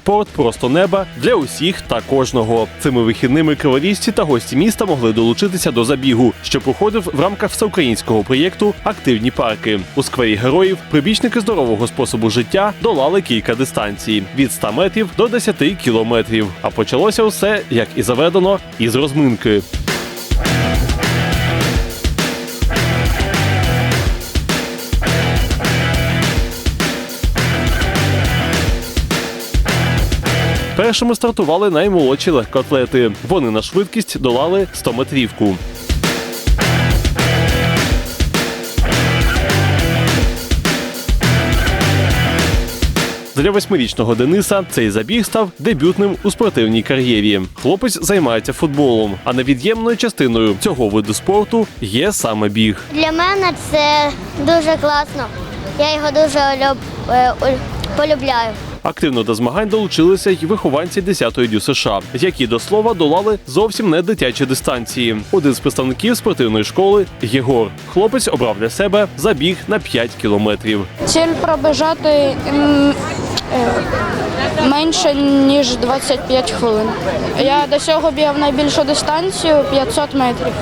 Спорт просто неба для усіх та кожного. Цими вихідними криворізці та гості міста могли долучитися до забігу, що проходив в рамках всеукраїнського проєкту Активні парки. У сквері героїв прибічники здорового способу життя долали кілька дистанцій від 100 метрів до 10 кілометрів. А почалося усе, як і заведено, із розминки. Першими стартували наймолодші легкоатлети. Вони на швидкість долали 100-метрівку. Для восьмирічного Дениса цей забіг став дебютним у спортивній кар'єрі. Хлопець займається футболом, а невід'ємною частиною цього виду спорту є саме біг. Для мене це дуже класно. Я його дуже е, полюбляю. Активно до змагань долучилися й вихованці 10-ї дю США, які до слова долали зовсім не дитячі дистанції. Один з представників спортивної школи Єгор. Хлопець обрав для себе забіг на 5 кілометрів. Ціль пробежати менше ніж 25 хвилин. Я до цього бігав найбільшу дистанцію 500 метрів.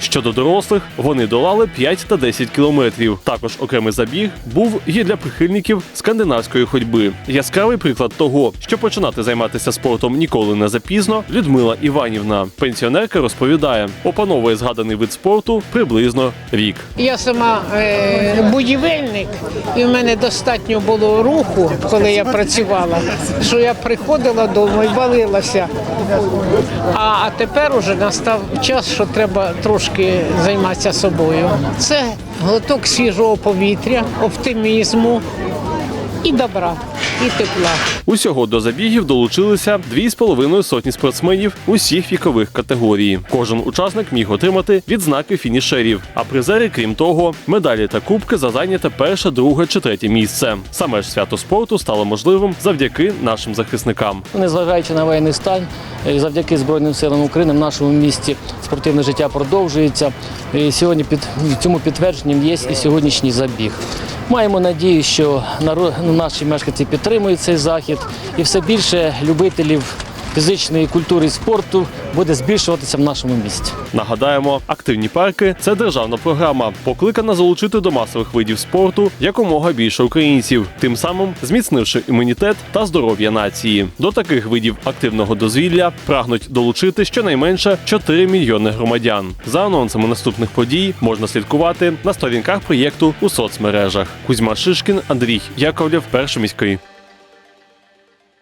Щодо дорослих, вони долали 5 та 10 кілометрів. Також окремий забіг був і для прихильників скандинавської ходьби. Яскравий приклад того, що починати займатися спортом ніколи не запізно. Людмила Іванівна, пенсіонерка, розповідає, опановує згаданий вид спорту приблизно рік. Я сама е, будівельник, і в мене достатньо було руху, коли я працювала, що я приходила додому і валилася. А тепер уже настав час, що треба трошки займатися собою. Це глоток свіжого повітря, оптимізму і добра, і тепла. Усього до забігів долучилися дві з половиною сотні спортсменів усіх вікових категорій. Кожен учасник міг отримати відзнаки фінішерів, а призери, крім того, медалі та кубки за зайняте перше, друге чи третє місце. Саме ж свято спорту стало можливим завдяки нашим захисникам. Незважаючи на воєнний стан, е, завдяки Збройним силам України в нашому місті спортивне життя продовжується. І сьогодні під цьому підтвердженням є і сьогоднішній забіг. Маємо надію, що наро- ну, наші мешканці підтримують цей захід, і все більше любителів фізичної культури і спорту буде збільшуватися в нашому місті. Нагадаємо, активні парки це державна програма, покликана залучити до масових видів спорту якомога більше українців, тим самим зміцнивши імунітет та здоров'я нації. До таких видів активного дозвілля прагнуть долучити щонайменше 4 мільйони громадян. За анонсами наступних подій можна слідкувати на сторінках проєкту у соцмережах. Кузьма Шишкін, Андрій Яковлєв, перший міський.